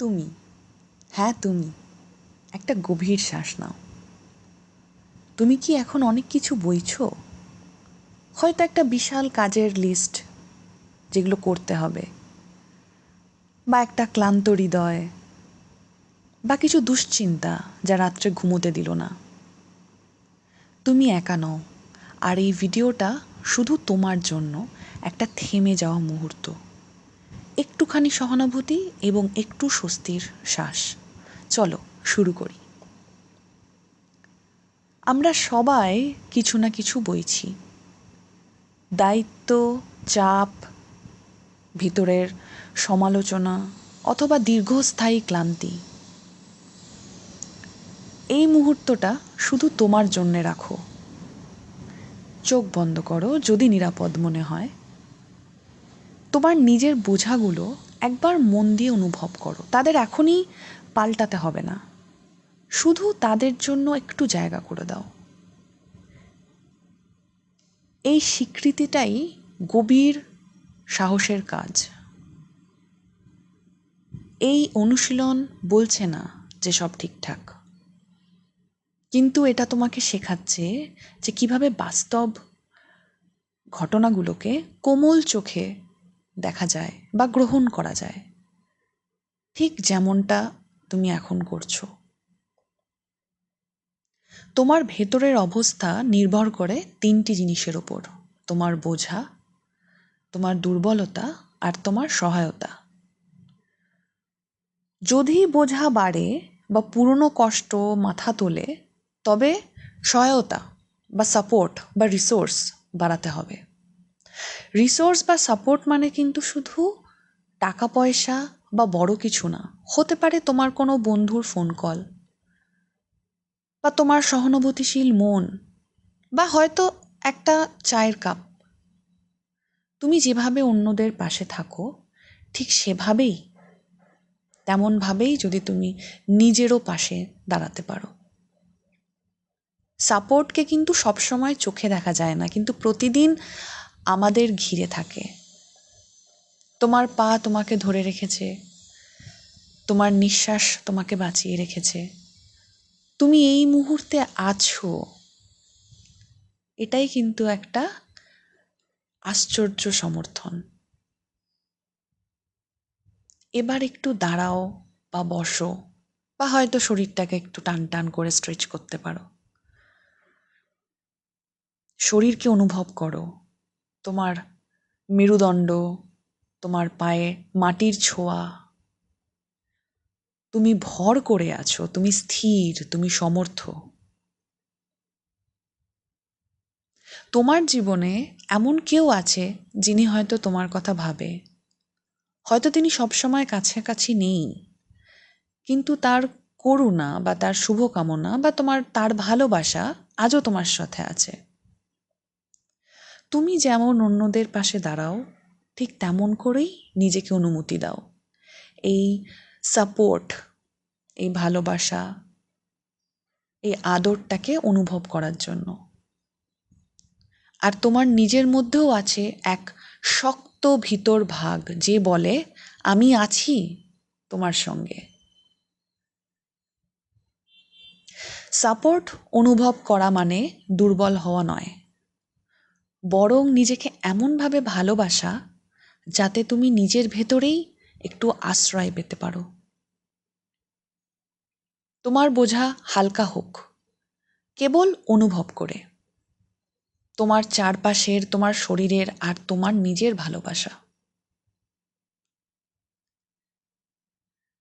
তুমি। হ্যাঁ তুমি। একটা গভীর শ্বাস নাও। তুমি কি এখন অনেক কিছু বইছো? হয়তো একটা বিশাল কাজের লিস্ট যেগুলো করতে হবে। বা একটা ক্লান্ত হৃদয়। বা কিছু দুশ্চিন্তা যা রাত্রে ঘুমোতে দিল না। তুমি একা নও। আর এই ভিডিওটা শুধু তোমার জন্য একটা থেমে যাওয়া মুহূর্ত। একটুখানি সহানুভূতি এবং একটু স্বস্তির শ্বাস। চলো, শুরু করি। আমরা সবাই কিছু না কিছু বইছি। দায়িত্ব, চাপ, ভিতরের সমালোচনা অথবা দীর্ঘস্থায়ী ক্লান্তি। এই মুহূর্তটা শুধু তোমার জন্যে রাখো। চোখ বন্ধ করো, যদি নিরাপদ মনে হয়। তোমার নিজের বোঝাগুলো একবার মন দিয়ে অনুভব করো। তাদের এখনই পাল্টাতে হবে না। শুধু তাদের জন্য একটু জায়গা করে দাও। এই স্বীকৃতিটাই গভীর সাহসের কাজ। এই অনুশীলন বলছে না যে সব ঠিকঠাক। কিন্তু এটা তোমাকে শেখাচ্ছে যে কীভাবে বাস্তব ঘটনাগুলোকে কোমল চোখে দেখা যায় বা গ্রহণ করা যায়। ঠিক যেমনটা তুমি এখন করছ। তোমার ভেতরের অবস্থা নির্ভর করে তিনটি জিনিসের ওপর তোমার বোঝা, তোমার দুর্বলতা আর তোমার সহায়তা। যদি বোঝা বাড়ে বা পুরনো কষ্ট মাথা তোলে, তবে সহায়তা বা সাপোর্ট বা রিসোর্স বাড়াতে হবে। রিসোর্স বা সাপোর্ট মানে কিন্তু শুধু টাকা, পয়সা বা বড় কিছু না। হতে পারে তোমার কোনো বন্ধুর ফোন কল বা তোমার সহানুভূতিশীল মন বা হয়তো একটা চায়ের কাপ তুমি যেভাবে অন্যদের পাশে থাকো, ঠিক সেভাবেই, তেমনভাবেই যদি তুমি নিজেরও পাশে দাঁড়াতে পারো। সাপোর্টকে কিন্তু সবসময় চোখে দেখা যায় না, কিন্তু প্রতিদিন আমাদের ঘিরে থাকে। তোমার পা তোমাকে ধরে রেখেছে। তোমার নিঃশ্বাস তোমাকে বাঁচিয়ে রেখেছে। তুমি এই মুহূর্তে আছো। এটাই কিন্তু একটা আশ্চর্য সমর্থন। এবার একটু দাঁড়াও বা বসো বা হয়তো শরীরটাকে একটু টান টান করে স্ট্রেচ করতে পারো। শরীরকে অনুভব করো। তোমার মেরুদণ্ড, তোমার পায়ে মাটির ছোঁয়া। তুমি ভর করে আছো, তুমি স্থির, তুমি সমর্থ। তোমার জীবনে এমন কেউ আছে যিনি হয়তো তোমার কথা ভাবে। হয়তো তিনি সবসময় কাছাকাছি নেই। কিন্তু তার করুণা বা তার শুভকামনা বা তোমার, তার ভালোবাসা আজও তোমার সাথে আছে। তুমি যেমন অন্যদের পাশে দাঁড়াও, ঠিক তেমন করেই নিজেকে অনুমতি দাও। এই সাপোর্ট এই ভালোবাসা, এই আদরটাকে অনুভব করার জন্য। আর তোমার নিজের মধ্যেও আছে এক শক্ত ভিতর ভাগ যে বলে, আমি আছি তোমার সঙ্গে। সাপোর্ট অনুভব করা মানে দুর্বল হওয়া নয়। বরং নিজেকে এমনভাবে ভালোবাসা যাতে তুমি নিজের ভেতরেই একটু আশ্রয় পেতে পারো। তোমার বোঝা হালকা হোক, কেবল অনুভব করে। তোমার চারপাশের, তোমার শরীরের আর তোমার নিজের ভালোবাসা।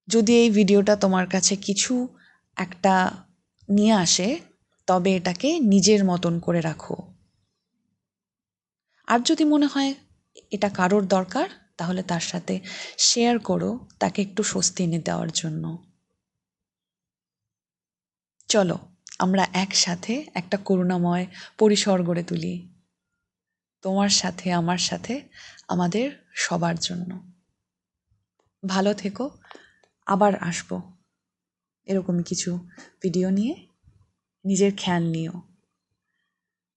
যদি এই ভিডিওটা তোমার কাছে কিছু একটা নিয়ে আসে, তবে এটাকে নিজের মতন করে রাখো। আর যদি মনে হয় এটা কারোর দরকার, তাহলে তার সাথে শেয়ার করো তাকে একটু স্বস্তি এনে দেওয়ার জন্য। চলো, আমরা একসাথে একটা করুণাময় পরিসর গড়ে তুলি। তোমার সাথে, আমার সাথে, আমাদের সবার জন্য। ভালো থেকো, আবার আসব। এরকমই কিছু ভিডিও নিয়ে নিজের খেয়াল নিও।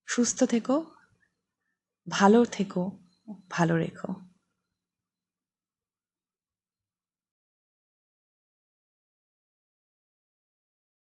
সুস্থ থেকো ভালো থেকো ভালো রেখো।